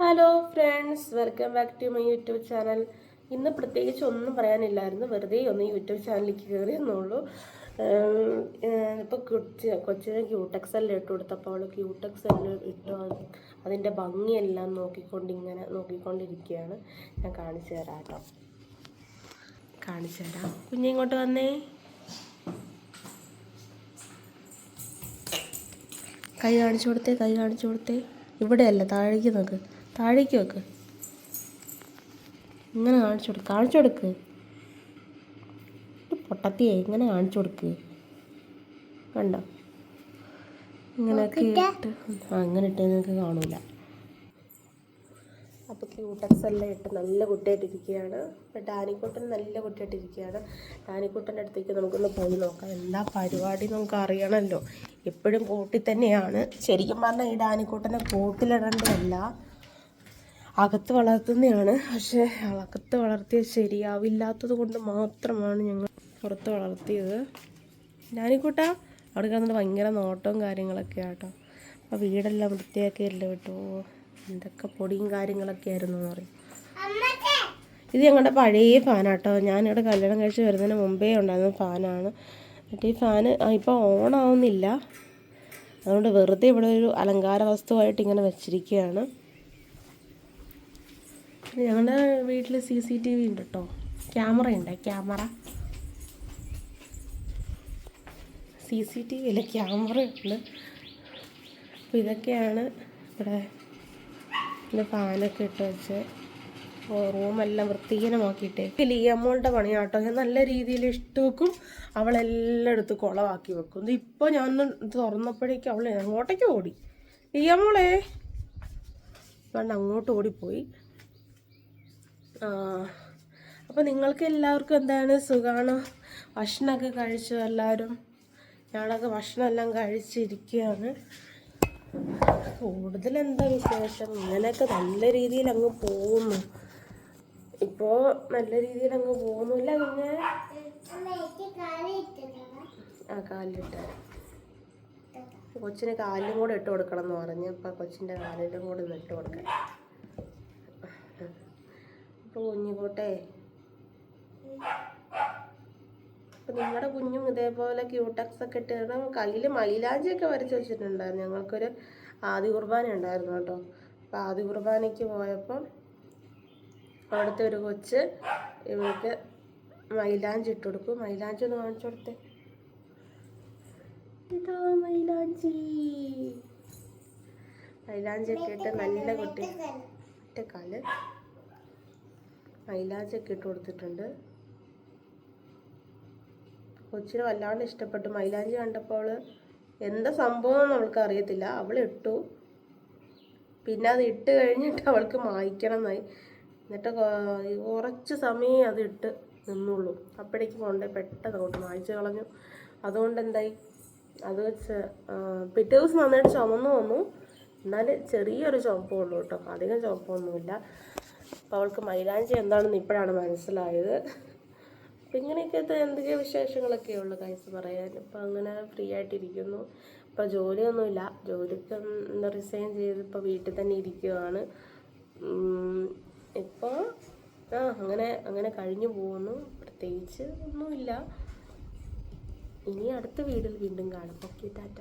Hello friends welcome back to my YouTube channel ഇന്ന് പ്രത്യേകിച്ച് ഒന്നും പറയാനില്ലായിരുന്നു. വെറുതെ ഒന്ന് യൂട്യൂബ് ചാനലിലേക്ക് കയറി എന്നുള്ളൂ ഇപ്പോൾ കൊച്ചി കൊച്ചിന് ക്യൂടെക്സ് എല്ലാം ഇട്ട് കൊടുത്തപ്പോൾ അവൾ ക്യൂടെക്സ് എല്ലാം ഇട്ട് അതിന്റെ ഭംഗിയെല്ലാം നോക്കിക്കൊണ്ട് ഇങ്ങനെ നോക്കിക്കൊണ്ടിരിക്കുകയാണ്. ഞാൻ കാണിച്ചു തരാം കേട്ടോ. കാണിച്ചു തരാം. കുഞ്ഞിങ്ങോട്ട് വന്നേ. കൈ കാണിച്ചു കൊടുത്തേ കൈ കാണിച്ചു കൊടുത്തേ. ഇവിടെയല്ല താഴേക്ക് നോക്ക്. താഴേക്ക് വെക്ക് ഇങ്ങനെ കാണിച്ചു കൊടുക്ക് കാണിച്ചു കൊടുക്ക്. പൊട്ടത്തിയെ ഇങ്ങനെ കാണിച്ചു കൊടുക്ക്. കണ്ടോ? ഇങ്ങനെയൊക്കെ ഇട്ട് അങ്ങനെ ഇട്ടേ നിങ്ങൾക്ക് കാണൂല. അപ്പോൾ ക്യൂട്ടക്സ് എല്ലാം ഇട്ട് നല്ല കുട്ടിയായിട്ടിരിക്കുകയാണ്. അപ്പോൾ ഡാനിക്കുട്ടൻ നല്ല കുട്ടിയായിട്ടിരിക്കുകയാണ്. ഡാനിക്കുട്ടന്റെ അടുത്തേക്ക് നമുക്കൊന്ന് പോയി നോക്കാം. എന്താ പരിപാടി നമുക്ക് അറിയണമല്ലോ. എപ്പോഴും കൂട്ടിൽ തന്നെയാണ്. ശരിക്കും പറഞ്ഞാൽ ഈ ഡാനിക്കുട്ടനെ കൂട്ടിലിടേണ്ടതല്ല. അകത്ത് വളർത്തുന്നതാണ് പക്ഷേ അകത്ത് വളർത്തിയത് ശരിയാവില്ലാത്തത് കൊണ്ട് മാത്രമാണ് ഞങ്ങൾ പുറത്ത് വളർത്തിയത്. ഡാനിക്കുട്ട അവിടെ കിടന്നിട്ട് ഭയങ്കര നോട്ടവും കാര്യങ്ങളൊക്കെ ആട്ടോ അപ്പോൾ വീടെല്ലാം വൃത്തിയാക്കിയല്ലോ കേട്ടോ എന്തൊക്കെ പൊടിയും കാര്യങ്ങളൊക്കെ ആയിരുന്നു എന്ന് പറയും. ഇത് ഞങ്ങളുടെ പഴയ ഫാനാട്ടോ. ഞാനിവിടെ കല്യാണം കഴിച്ച് വരുന്നതിന് മുമ്പേ ഉണ്ടായിരുന്ന ഫാനാണ്. മറ്റേ ഈ ഫാന് ഇപ്പോൾ ഓണാവുന്നില്ല. അതുകൊണ്ട് വെറുതെ ഇവിടെ ഒരു അലങ്കാര വസ്തുവായിട്ട് ഇങ്ങനെ വെച്ചിരിക്കുകയാണ്. ഞങ്ങളുടെ വീട്ടിൽ സി സി ടി വി ഉണ്ട് കേട്ടോ ക്യാമറ ഉണ്ട്? ക്യാമറ. സി സി ടി വിയിലെ ക്യാമറ ഉണ്ട് അപ്പോൾ ഇതൊക്കെയാണ് ഇവിടെ പിന്നെ ഫാനൊക്കെ ഇട്ട് വെച്ച് റൂമെല്ലാം വൃത്തിഹീനമാക്കിയിട്ടേ. ലിയമ്മോളുടെ പണിയാട്ടോ. ഞാൻ നല്ല രീതിയിൽ ഇഷ്ടം വെക്കും അവളെല്ലാം എടുത്ത് കുളമാക്കി വെക്കും. ഇപ്പോൾ ഞാൻ തുറന്നപ്പോഴേക്കും അവൾ അങ്ങോട്ടേക്ക് ഓടി. ലിയമ്മോളെ പണ്ട് അങ്ങോട്ട് ഓടിപ്പോയി. അപ്പോൾ നിങ്ങൾക്ക് എല്ലാവർക്കും എന്താണ് സുഖമാണ് ഭക്ഷണമൊക്കെ കഴിച്ചു എല്ലാവരും? ഞങ്ങളൊക്കെ ഭക്ഷണമെല്ലാം കഴിച്ചിരിക്കുകയാണ്. കൂടുതൽ എന്താ വിശേഷം? ഇങ്ങനെയൊക്കെ നല്ല രീതിയിൽ അങ്ങ് പോകുന്നു. ഇപ്പോൾ നല്ല രീതിയിൽ അങ്ങ് പോകുന്നില്ല പിന്നെ ആ കാലിലിട്ട്. കൊച്ചിന് കാലിലും കൂടെ ഇട്ട് കൊടുക്കണം എന്ന് പറഞ്ഞു. അപ്പം കൊച്ചിന്റെ കാലിലും കൂടെ ഒന്ന് ഇട്ട് കൊടുക്കാം. അപ്പോൾ കുഞ്ഞിക്കോട്ടെ. നിങ്ങളുടെ കുഞ്ഞും ഇതേപോലെ ക്യൂട്ടക്സ് ഒക്കെ ഇട്ട് കാരണം കയ്യിൽ മൈലാഞ്ചിയൊക്കെ വരച്ച് വെച്ചിട്ടുണ്ടായിരുന്നു. ഞങ്ങൾക്കൊരു ആദ്യ കുർബാന ഉണ്ടായിരുന്നു കേട്ടോ. അപ്പോൾ ആദ്യ കുർബാനയ്ക്ക് പോയപ്പം അവിടുത്തെ ഒരു കൊച്ച് ഇവർക്ക് മൈലാഞ്ചി ഇട്ട് കൊടുക്കും മൈലാഞ്ചി ഒന്ന് കാണിച്ചു കൊടുത്തേ. ഇതാ മൈലാഞ്ചി. മൈലാഞ്ചി ഒക്കെ ഇട്ട് നല്ല കുട്ടി ഒറ്റക്കാൽ മൈലാഞ്ചി ഒക്കെ ഇട്ട് കൊടുത്തിട്ടുണ്ട്. കൊച്ചിന് വല്ലാണ്ട് ഇഷ്ടപ്പെട്ടു. മൈലാഞ്ചി കണ്ടപ്പോൾ എന്താ സംഭവം? എന്ന് അവൾക്ക് അറിയത്തില്ല അവൾ ഇട്ടു. പിന്നെ അത് ഇട്ട് കഴിഞ്ഞിട്ട് അവൾക്ക് മായ്ക്കണം എന്നായി എന്നിട്ട് കുറച്ച് സമയം അത് ഇട്ട് നിന്നുള്ളൂ. അപ്പോഴേക്കും കൊണ്ട് പെട്ടെന്ന് അങ്ങോട്ട് മായ്ച്ചു കളഞ്ഞു. അതുകൊണ്ട് എന്തായി? അത് പിറ്റേ ദിവസം നന്നായിട്ട് ചുമന്നു വന്നു. എന്നാൽ ചെറിയൊരു ചുമപ്പുള്ളൂ കേട്ടോ. അധികം ചുമപ്പൊന്നുമില്ല അപ്പോൾ അവൾക്ക് മൈലാഞ്ചി എന്താണെന്ന് ഇപ്പോഴാണ് മനസ്സിലായത്. അപ്പം ഇങ്ങനെയൊക്കെ എന്തൊക്കെ വിശേഷങ്ങളൊക്കെ ഉള്ളു കൈസ് പറയാൻ. ഇപ്പം അങ്ങനെ ഫ്രീ ആയിട്ടിരിക്കുന്നു. ഇപ്പം ജോലിയൊന്നുമില്ല. ജോലിക്ക് എന്താ റിസൈൻ ചെയ്ത് ഇപ്പോൾ വീട്ടിൽ തന്നെ ഇരിക്കുകയാണ് ഇപ്പോൾ ആ അങ്ങനെ അങ്ങനെ കഴിഞ്ഞു പോകുന്നു. പ്രത്യേകിച്ച് ഒന്നുമില്ല. ഇനി അടുത്ത വീഡിയോയിൽ വീണ്ടും കാണാം. Okay tata.